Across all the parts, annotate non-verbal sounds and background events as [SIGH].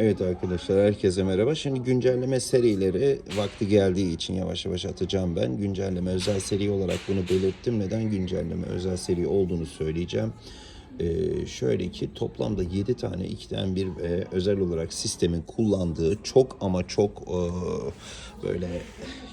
Evet arkadaşlar herkese merhaba. Şimdi güncelleme serileri vakti geldiği için yavaş yavaş atacağım ben. Güncelleme özel seri olarak bunu belirttim. Neden güncelleme özel seri olduğunu söyleyeceğim. Ee, şöyle ki toplamda 7 tane 2'den bir ve özel olarak sistemin kullandığı çok ama çok e, böyle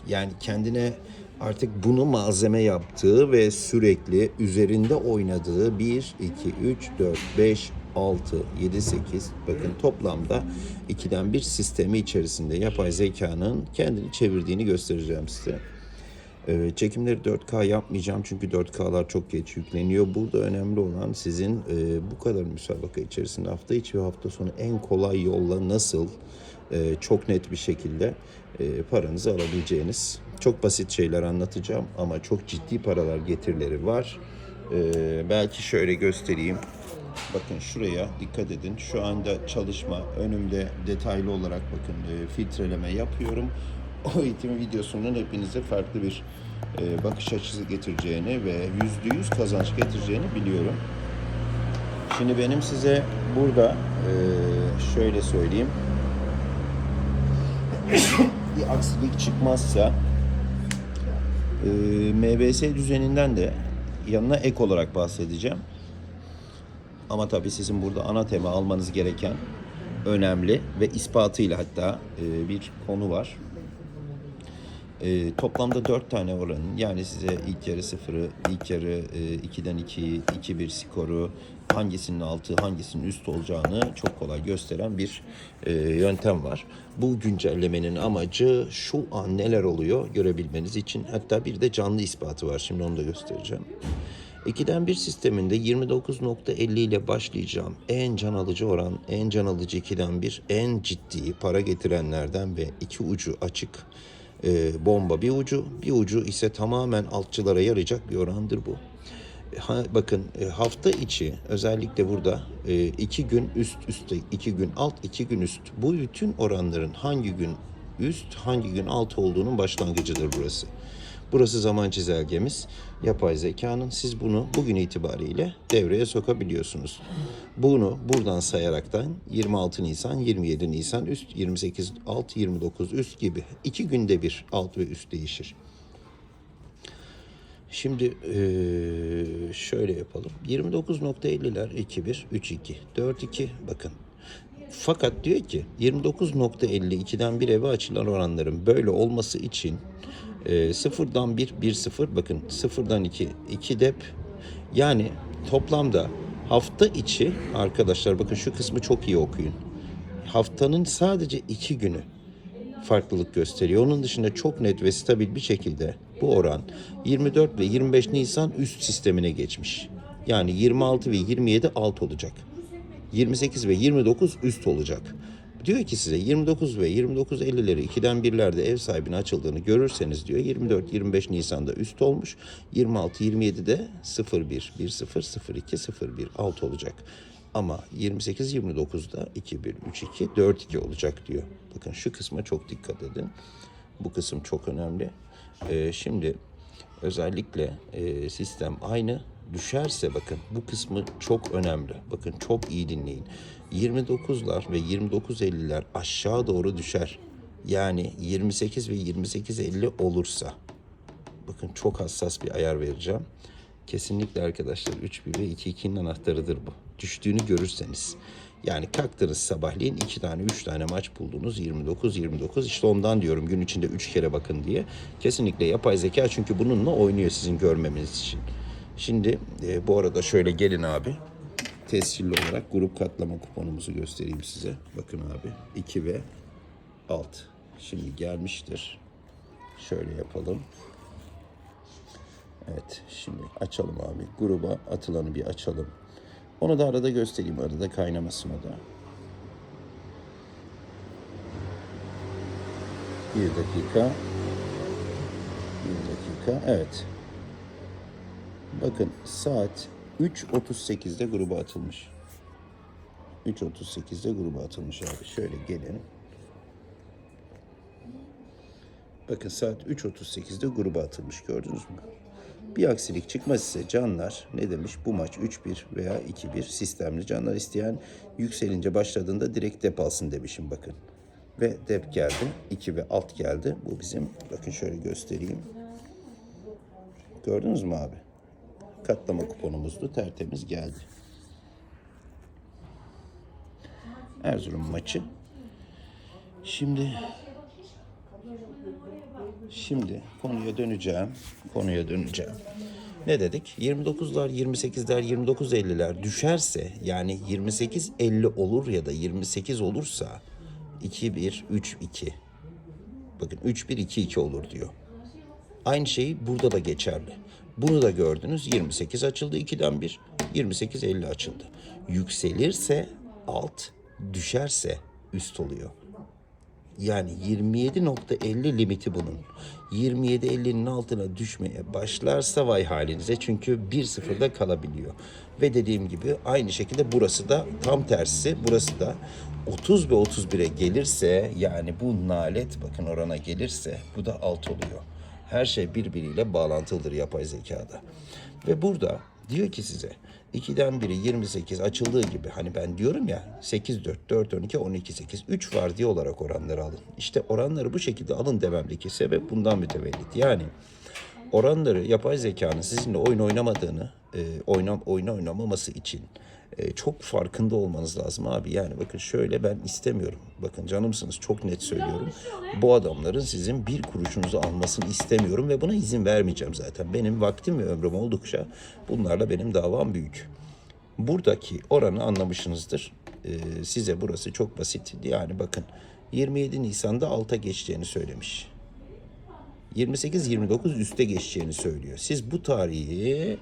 yani kendine artık bunu malzeme yaptığı ve sürekli üzerinde oynadığı 1, 2, 3, 4, 5, 6, 7, 8 bakın toplamda 2'den bir sistemi içerisinde yapay zekanın kendini çevirdiğini göstereceğim size. Ee, çekimleri 4K yapmayacağım çünkü 4K'lar çok geç yükleniyor. Burada önemli olan sizin e, bu kadar müsabaka içerisinde hafta içi ve hafta sonu en kolay yolla nasıl e, çok net bir şekilde e, paranızı alabileceğiniz çok basit şeyler anlatacağım ama çok ciddi paralar getirileri var. E, belki şöyle göstereyim. Bakın şuraya dikkat edin. Şu anda çalışma önümde detaylı olarak bakın e, filtreleme yapıyorum. [LAUGHS] O eğitim videosunun hepinize farklı bir e, bakış açısı getireceğini ve yüzde yüz kazanç getireceğini biliyorum. Şimdi benim size burada e, şöyle söyleyeyim. [COUGHS] bir aksilik çıkmazsa e, MBS düzeninden de yanına ek olarak bahsedeceğim. Ama tabii sizin burada ana tema almanız gereken önemli ve ispatıyla hatta e, bir konu var. E, toplamda 4 tane oranın yani size ilk yarı sıfırı, ilk yarı e, 2'den 2'yi, 2-1 skoru, hangisinin altı, hangisinin üst olacağını çok kolay gösteren bir e, yöntem var. Bu güncellemenin amacı şu an neler oluyor görebilmeniz için. Hatta bir de canlı ispatı var. Şimdi onu da göstereceğim. 2'den 1 sisteminde 29.50 ile başlayacağım. En can alıcı oran, en can alıcı 2'den 1, en ciddi para getirenlerden ve iki ucu açık e, bomba bir ucu, bir ucu ise tamamen altçılara yarayacak bir orandır bu. Ha, bakın e, hafta içi özellikle burada e, iki gün üst üste, iki gün alt, iki gün üst. Bu bütün oranların hangi gün üst, hangi gün alt olduğunun başlangıcıdır burası. Burası zaman çizelgemiz. Yapay zekanın siz bunu bugün itibariyle devreye sokabiliyorsunuz. Bunu buradan sayaraktan 26 Nisan, 27 Nisan üst, 28 alt, 29 üst gibi iki günde bir alt ve üst değişir. Şimdi şöyle yapalım. 29.50'ler 2-1, 3-2, 4-2 bakın. Fakat diyor ki 29.52'den bir eve açılan oranların böyle olması için e, sıfırdan 1, 1-0 bakın sıfırdan 2, 2 dep yani toplamda hafta içi arkadaşlar bakın şu kısmı çok iyi okuyun. Haftanın sadece iki günü farklılık gösteriyor. Onun dışında çok net ve stabil bir şekilde bu oran 24 ve 25 Nisan üst sistemine geçmiş. Yani 26 ve 27 alt olacak. 28 ve 29 üst olacak. Diyor ki size 29 ve 29 50'leri 2'den birlerde ev sahibine açıldığını görürseniz diyor 24 25 Nisan'da üst olmuş. 26 27'de 01 10 02 01 alt olacak. Ama 28 29'da 21 32 42 olacak diyor. Bakın şu kısma çok dikkat edin. Bu kısım çok önemli. Ee, şimdi özellikle e, sistem aynı düşerse bakın bu kısmı çok önemli. Bakın çok iyi dinleyin. 29'lar ve 29.50'ler aşağı doğru düşer. Yani 28 ve 28.50 olursa bakın çok hassas bir ayar vereceğim. Kesinlikle arkadaşlar 3-1 ve 2-2'nin anahtarıdır bu. Düştüğünü görürseniz. Yani kalktınız sabahleyin 2 tane 3 tane maç buldunuz 29-29 işte ondan diyorum gün içinde 3 kere bakın diye. Kesinlikle yapay zeka çünkü bununla oynuyor sizin görmemeniz için. Şimdi e, bu arada şöyle gelin abi. Tescilli olarak grup katlama kuponumuzu göstereyim size. Bakın abi 2 ve alt. Şimdi gelmiştir. Şöyle yapalım. Evet şimdi açalım abi. Gruba atılanı bir açalım. Onu da arada göstereyim. Arada kaynamasın o da. Bir dakika. Bir dakika. Evet. Bakın saat 3.38'de gruba atılmış. 3.38'de gruba atılmış abi. Şöyle gelin. Bakın saat 3.38'de gruba atılmış gördünüz mü? Bir aksilik çıkmaz ise canlar ne demiş? Bu maç 3-1 veya 2-1 sistemli. Canlar isteyen yükselince başladığında direkt dep alsın demişim bakın. Ve dep geldi. 2 ve alt geldi. Bu bizim bakın şöyle göstereyim. Gördünüz mü abi? Katlama kuponumuzdu. Tertemiz geldi. Erzurum maçı. Şimdi Şimdi konuya döneceğim. Konuya döneceğim. Ne dedik? 29'lar, 28'ler, 29.50'ler düşerse yani 28.50 olur ya da 28 olursa 2-1, 3-2. Bakın 3-1-2-2 olur diyor. Aynı şey burada da geçerli. Bunu da gördünüz. 28 açıldı 2'den 1. 28-50 açıldı. Yükselirse alt, düşerse üst oluyor. Yani 27.50 limiti bunun. 27.50'nin altına düşmeye başlarsa vay halinize çünkü 1-0'da kalabiliyor. Ve dediğim gibi aynı şekilde burası da tam tersi. Burası da 30 ve 31'e gelirse yani bu nalet bakın orana gelirse bu da alt oluyor. Her şey birbiriyle bağlantılıdır yapay zekada. Ve burada diyor ki size 2'den biri 28 açıldığı gibi hani ben diyorum ya 8 4 4 12 12 8 3 var diye olarak oranları alın. İşte oranları bu şekilde alın dememdeki sebep bundan mütevellit. Yani oranları yapay zekanın sizinle oyun oynamadığını, e, oynam oyun oynamaması için e, çok farkında olmanız lazım abi. Yani bakın şöyle ben istemiyorum. Bakın canımsınız çok net söylüyorum. Bu adamların sizin bir kuruşunuzu almasını istemiyorum ve buna izin vermeyeceğim zaten. Benim vaktim ve ömrüm oldukça bunlarla benim davam büyük. Buradaki oranı anlamışsınızdır. E, size burası çok basit. Yani bakın 27 Nisan'da alta geçeceğini söylemiş. 28-29 üste geçeceğini söylüyor. Siz bu tarihi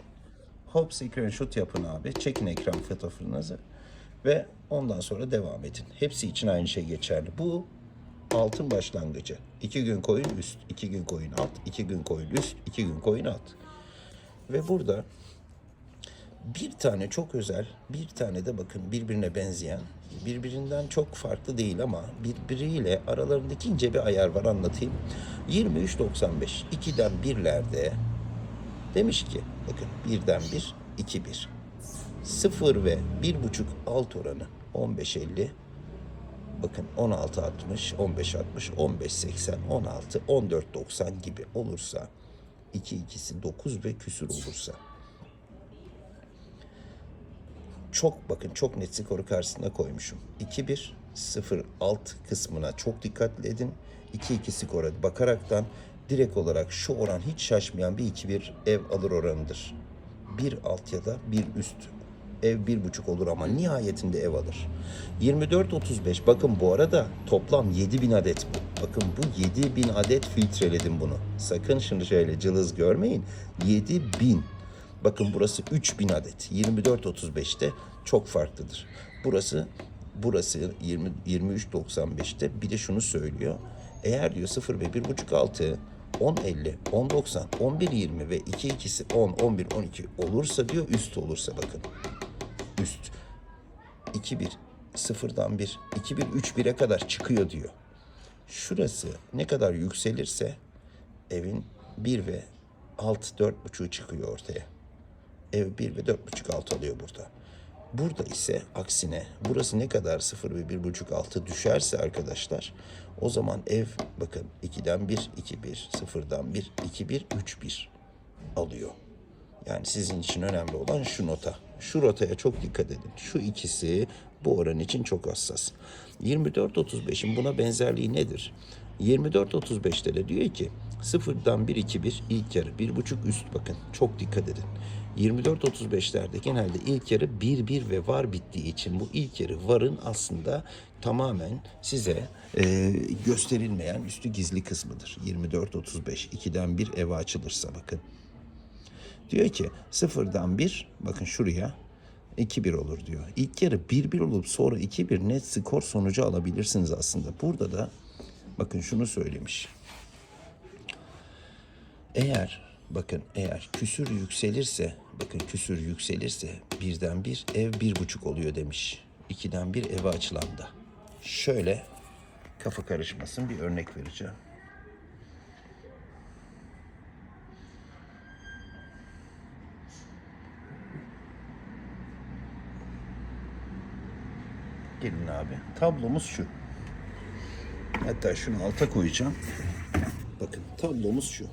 hop screenshot yapın abi. Çekin ekran fotoğrafınızı ve ondan sonra devam edin. Hepsi için aynı şey geçerli. Bu altın başlangıcı. İki gün koyun üst, iki gün koyun alt, iki gün koyun üst, iki gün koyun alt. Ve burada bir tane çok özel, bir tane de bakın birbirine benzeyen, birbirinden çok farklı değil ama birbiriyle aralarındaki ince bir ayar var anlatayım. 23.95 2'den birlerde demiş ki bakın birden bir, iki bir. 0 ve bir buçuk alt oranı 15.50 bakın 16.60, 15.60, 15.80, 16, 14.90 gibi olursa 2 ikisi 9 ve küsür olursa çok bakın çok net skoru karşısına koymuşum. 2-1 0 alt kısmına çok dikkatli edin. 2-2 skora bakaraktan direkt olarak şu oran hiç şaşmayan bir 2-1 ev alır oranıdır. Bir alt ya da bir üst ev bir buçuk olur ama nihayetinde ev alır. 24-35 bakın bu arada toplam 7000 adet bu. Bakın bu 7000 adet filtreledim bunu. Sakın şimdi şöyle cılız görmeyin. 7000 Bakın burası 3000 adet. 24.35'te çok farklıdır. Burası burası 20 23.95'te bir de şunu söylüyor. Eğer diyor 0 ve 1.5 altı 10.50, 10.90, 11.20 ve 2 ikisi 10, 11, 12 olursa diyor üst olursa bakın. Üst. 2-1, 0'dan 1, 2-1, 3-1'e kadar çıkıyor diyor. Şurası ne kadar yükselirse evin 1 ve alt 4.5'u çıkıyor ortaya ev 1 ve 4,5 alt alıyor burada. Burada ise aksine burası ne kadar 0 ve 1,5 altı düşerse arkadaşlar o zaman ev bakın 2'den 1, 2, 1, 0'dan 1, 2, 1, 3, 1 alıyor. Yani sizin için önemli olan şu nota. Şu rotaya çok dikkat edin. Şu ikisi bu oran için çok hassas. 24-35'in buna benzerliği nedir? 24-35'te de diyor ki sıfırdan 1-2-1 ilk yarı 1.5 üst bakın çok dikkat edin. 24-35'lerde genelde ilk yarı 1-1 ve var bittiği için bu ilk yarı varın aslında tamamen size e, gösterilmeyen üstü gizli kısmıdır. 24-35 2'den 1 eve açılırsa bakın. Diyor ki sıfırdan 1 bakın şuraya 2-1 olur diyor. İlk yarı 1-1 olup sonra 2-1 net skor sonucu alabilirsiniz aslında. Burada da bakın şunu söylemiş. Eğer bakın eğer küsür yükselirse bakın küsür yükselirse birden bir ev bir buçuk oluyor demiş. İkiden bir eve açılan da. Şöyle kafa karışmasın bir örnek vereceğim. Gelin abi. Tablomuz şu. Hatta şunu alta koyacağım. Bakın tablomuz şu.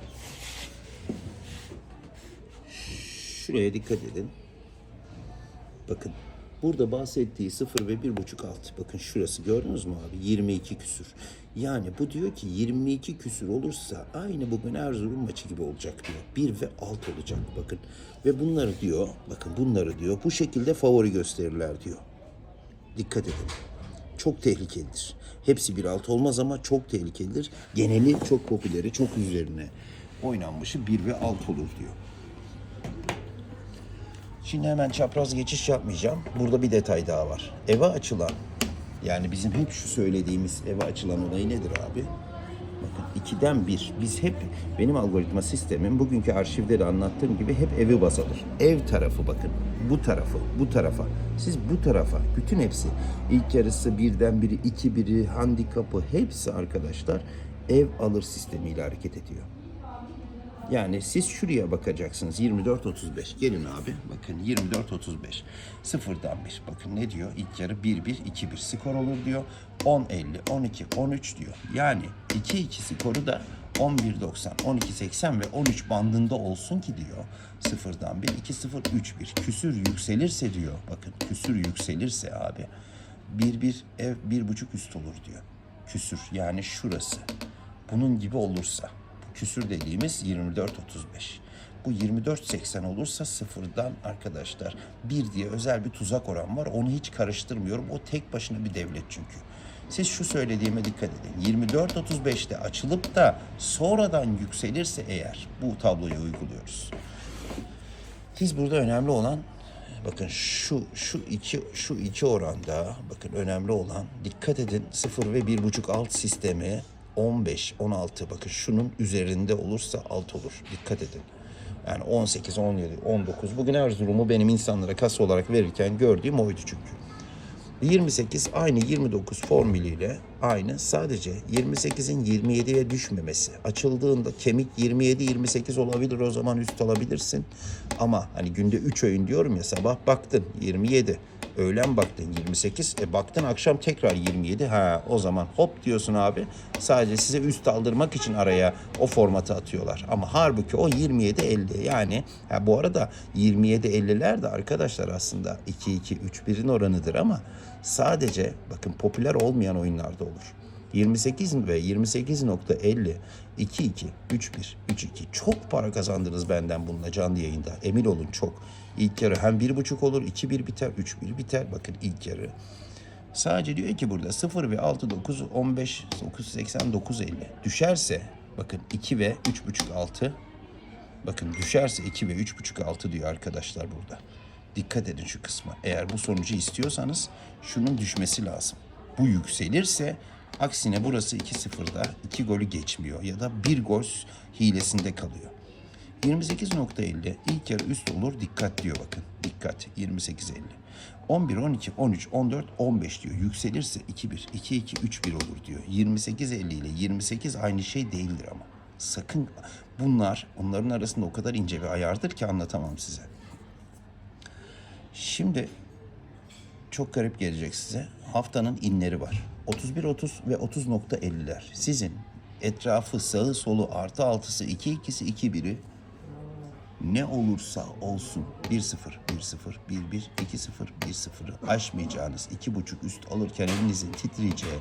Şuraya dikkat edin. Bakın burada bahsettiği 0 ve 1.5 alt. Bakın şurası gördünüz mü abi? 22 küsür. Yani bu diyor ki 22 küsür olursa aynı bugün Erzurum maçı gibi olacak diyor. 1 ve alt olacak bakın. Ve bunları diyor, bakın bunları diyor bu şekilde favori gösterirler diyor. Dikkat edin. Çok tehlikelidir. Hepsi bir alt olmaz ama çok tehlikelidir. Geneli çok popüleri, çok üzerine oynanmışı bir ve alt olur diyor. Şimdi hemen çapraz geçiş yapmayacağım. Burada bir detay daha var. Eve açılan, yani bizim hep şu söylediğimiz eve açılan olayı nedir abi? Bakın ikiden bir. Biz hep, benim algoritma sistemim bugünkü arşivde de anlattığım gibi hep evi baz alır. Ev tarafı bakın. Bu tarafı, bu tarafa. Siz bu tarafa, bütün hepsi. ilk yarısı birden biri, iki biri, handikapı hepsi arkadaşlar ev alır sistemiyle hareket ediyor. Yani siz şuraya bakacaksınız 24-35. Gelin abi bakın 24-35. Sıfırdan bir. Bakın ne diyor? İlk yarı 1-1, 2-1 skor olur diyor. 10-50, 12-13 diyor. Yani 2-2 skoru da 11-90, 12-80 ve 13 bandında olsun ki diyor. Sıfırdan bir, 2-0, 3-1. Küsür yükselirse diyor. Bakın küsür yükselirse abi 1-1 ev 1.5 üst olur diyor. Küsür yani şurası. Bunun gibi olursa küsür dediğimiz 24-35. Bu 24-80 olursa sıfırdan arkadaşlar bir diye özel bir tuzak oran var. Onu hiç karıştırmıyorum. O tek başına bir devlet çünkü. Siz şu söylediğime dikkat edin. 24-35'te açılıp da sonradan yükselirse eğer bu tabloyu uyguluyoruz. Siz burada önemli olan bakın şu şu iki şu iki oranda bakın önemli olan dikkat edin 0 ve 1.5 alt sistemi 15 16 bakın şunun üzerinde olursa alt olur. Dikkat edin. Yani 18 17 19 bugün Erzurum'u benim insanlara kasa olarak verirken gördüğüm oydu çünkü. 28 aynı 29 formülüyle aynı. Sadece 28'in 27'ye düşmemesi. Açıldığında kemik 27-28 olabilir o zaman üst alabilirsin. Ama hani günde 3 öğün diyorum ya sabah baktın 27. Öğlen baktın 28. E baktın akşam tekrar 27. Ha o zaman hop diyorsun abi. Sadece size üst aldırmak için araya o formatı atıyorlar. Ama halbuki o 27-50 yani ha bu arada 27-50'ler de arkadaşlar aslında 2-2-3-1'in oranıdır ama sadece bakın popüler olmayan oyunlarda olur. 28 ve 28.50 2-2, 3-1, 3-2 çok para kazandınız benden bununla canlı yayında. Emin olun çok. İlk yarı hem 1.5 olur, 2-1 biter, 3-1 biter. Bakın ilk yarı. Sadece diyor ki burada 0 ve 6 9 15 9 80 9 50. Düşerse bakın 2 ve 3.5 6 Bakın düşerse 2 ve 3.5 6 diyor arkadaşlar burada. Dikkat edin şu kısma. Eğer bu sonucu istiyorsanız şunun düşmesi lazım. Bu yükselirse aksine burası 2-0'da 2 golü geçmiyor ya da 1 gol hilesinde kalıyor. 28.50 ilk yarı üst olur dikkat diyor bakın. Dikkat 28.50. 11, 12, 13, 14, 15 diyor. Yükselirse 2-1, 2-2, 3-1 olur diyor. 28.50 ile 28 aynı şey değildir ama. Sakın bunlar onların arasında o kadar ince bir ayardır ki anlatamam size. Şimdi çok garip gelecek size. Haftanın inleri var. 31-30 ve 30.50'ler. Sizin etrafı sağı solu artı altısı 2-2'si 2-1'i ne olursa olsun 1-0, 1-0, 1-1, 2-0, 1-0'ı aşmayacağınız iki buçuk üst alırken elinizin titreyeceği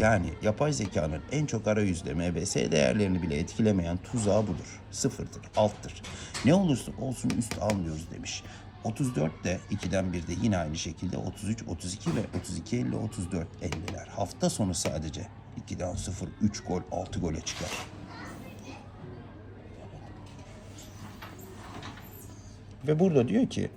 yani yapay zekanın en çok arayüzde MBS değerlerini bile etkilemeyen tuzağı budur. Sıfırdır, alttır. Ne olursa olsun üst almıyoruz demiş. 34 de 2'den 1'de yine aynı şekilde 33, 32 ve 32, 50, 34, 50'ler. Hafta sonu sadece 2'den 0, 3 gol, 6 gole çıkar. Ve burada diyor ki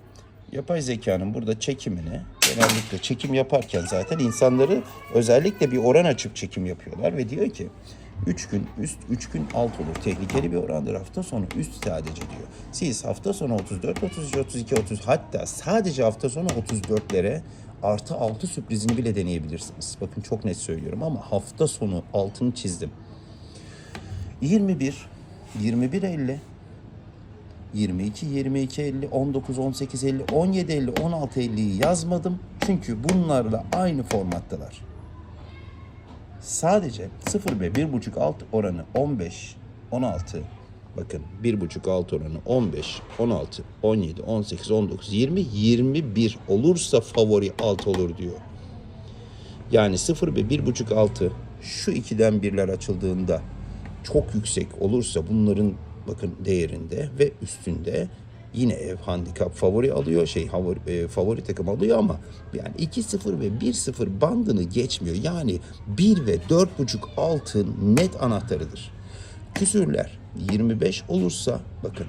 yapay zekanın burada çekimini genellikle çekim yaparken zaten insanları özellikle bir oran açıp çekim yapıyorlar ve diyor ki 3 gün üst 3 gün alt olur. Tehlikeli bir orandır hafta sonu üst sadece diyor. Siz hafta sonu 34, 33, 32, 30 hatta sadece hafta sonu 34'lere artı 6 sürprizini bile deneyebilirsiniz. Bakın çok net söylüyorum ama hafta sonu altını çizdim. 21, 21 50, 22, 22, 50, 19, 18, 50, 17, 50, 16, 50'yi yazmadım. Çünkü bunlarla aynı formattalar. Sadece 0 ve 1.5 alt oranı 15, 16. Bakın 1.5 alt oranı 15, 16, 17, 18, 19, 20, 21 olursa favori alt olur diyor. Yani 0 ve 1.5 altı şu ikiden birler açıldığında çok yüksek olursa bunların bakın değerinde ve üstünde yine ev handikap favori alıyor şey favori, e, favori takım alıyor ama yani 2-0 ve 1-0 bandını geçmiyor. Yani 1 ve 4.5 altın net anahtarıdır. Küsürler 25 olursa bakın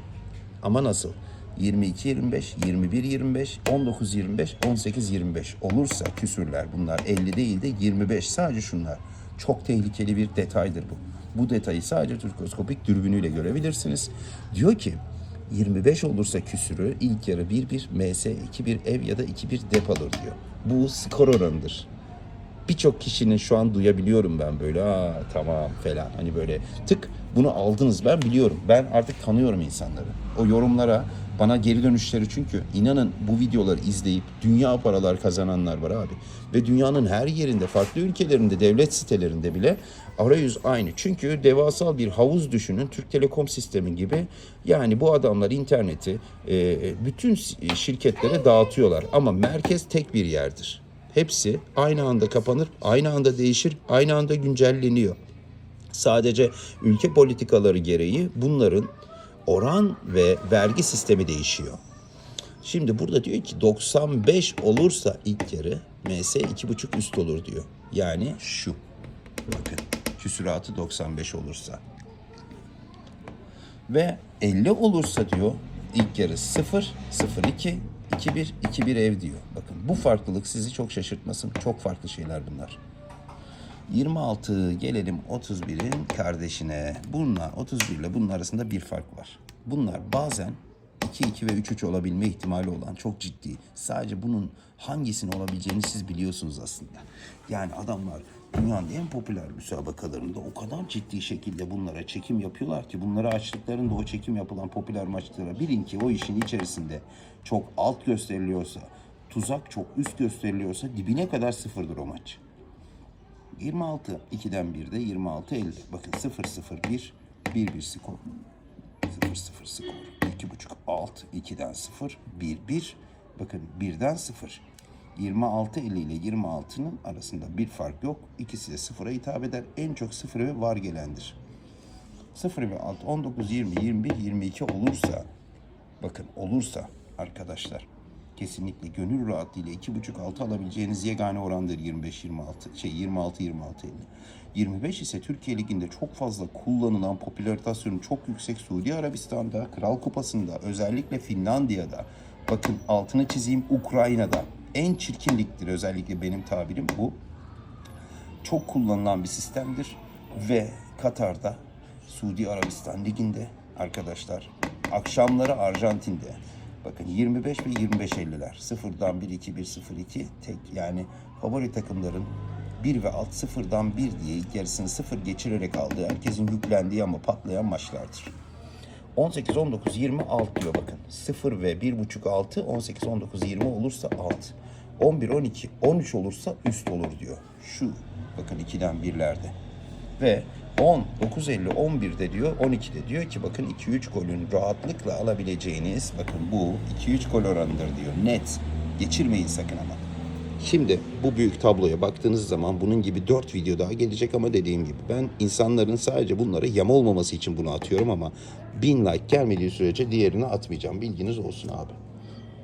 ama nasıl? 22 25, 21 25, 19 25, 18 25 olursa küsürler bunlar 50 değil de 25 sadece şunlar. Çok tehlikeli bir detaydır bu. Bu detayı sadece türkoskopik dürbünüyle görebilirsiniz. Diyor ki 25 olursa küsürü ilk yarı 1-1, MS 2-1 ev ya da 2-1 dep alır diyor. Bu skor oranıdır birçok kişinin şu an duyabiliyorum ben böyle aa tamam falan hani böyle tık bunu aldınız ben biliyorum. Ben artık tanıyorum insanları. O yorumlara bana geri dönüşleri çünkü inanın bu videoları izleyip dünya paralar kazananlar var abi. Ve dünyanın her yerinde farklı ülkelerinde devlet sitelerinde bile arayüz aynı. Çünkü devasal bir havuz düşünün Türk Telekom sistemi gibi. Yani bu adamlar interneti e, bütün şirketlere dağıtıyorlar ama merkez tek bir yerdir. Hepsi aynı anda kapanır, aynı anda değişir, aynı anda güncelleniyor. Sadece ülke politikaları gereği bunların oran ve vergi sistemi değişiyor. Şimdi burada diyor ki 95 olursa ilk yarı MS 2,5 üst olur diyor. Yani şu. Bakın küsuratı 95 olursa. Ve 50 olursa diyor ilk yarı 0, 0, 2, 2-1, 2-1 ev diyor. Bakın bu farklılık sizi çok şaşırtmasın. Çok farklı şeyler bunlar. 26 gelelim 31'in kardeşine. Bununla 31 ile bunun arasında bir fark var. Bunlar bazen 2, 2 ve 3, 3 olabilme ihtimali olan çok ciddi. Sadece bunun hangisinin olabileceğini siz biliyorsunuz aslında. Yani adamlar dünyanın en popüler müsabakalarında o kadar ciddi şekilde bunlara çekim yapıyorlar ki bunları açtıklarında o çekim yapılan popüler maçlara bilin ki o işin içerisinde çok alt gösteriliyorsa, tuzak çok üst gösteriliyorsa dibine kadar sıfırdır o maç. 26 2'den 1'de 26 50. Bakın 0 0 1 1 1 skor. 0 0 skor. 2.5 alt 2'den 0 1 1. Bakın 1'den 0. 26 50 ile 26'nın arasında bir fark yok. İkisi de sıfıra hitap eder. En çok sıfır ve var gelendir. 0 ve alt 19 20 21 22 olursa bakın olursa arkadaşlar kesinlikle gönül rahatlığıyla 2,5 altı alabileceğiniz yegane orandır 25-26 şey 26-26-50. 25 ise Türkiye Ligi'nde çok fazla kullanılan popülaritasyonu çok yüksek Suudi Arabistan'da, Kral Kupası'nda, özellikle Finlandiya'da, bakın altını çizeyim Ukrayna'da en çirkin ligdir özellikle benim tabirim bu. Çok kullanılan bir sistemdir ve Katar'da Suudi Arabistan Ligi'nde arkadaşlar akşamları Arjantin'de bakın 25 ve 25 50'ler sıfırdan 1 2 1 0 2 tek yani favori takımların 1 ve alt sıfırdan 1 diye ilk yarısını sıfır geçirerek aldığı herkesin yüklendiği ama patlayan maçlardır. 18 19 20 alt diyor bakın. 0 ve 1.5 altı 18 19 20 olursa alt. 11 12 13 olursa üst olur diyor. Şu bakın 2'den 1'lerde. Ve 10 950 11'de diyor 12'de diyor ki bakın 2-3 golün rahatlıkla alabileceğiniz bakın bu 2-3 gol oranıdır diyor. Net. Geçirmeyin sakın ama. Şimdi bu büyük tabloya baktığınız zaman bunun gibi 4 video daha gelecek ama dediğim gibi ben insanların sadece bunlara yama olmaması için bunu atıyorum ama 1000 like gelmediği sürece diğerini atmayacağım. Bilginiz olsun abi.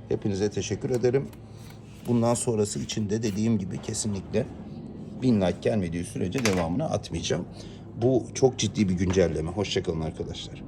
Hepinize teşekkür ederim. Bundan sonrası için de dediğim gibi kesinlikle 1000 like gelmediği sürece devamını atmayacağım. Bu çok ciddi bir güncelleme. Hoşçakalın arkadaşlar.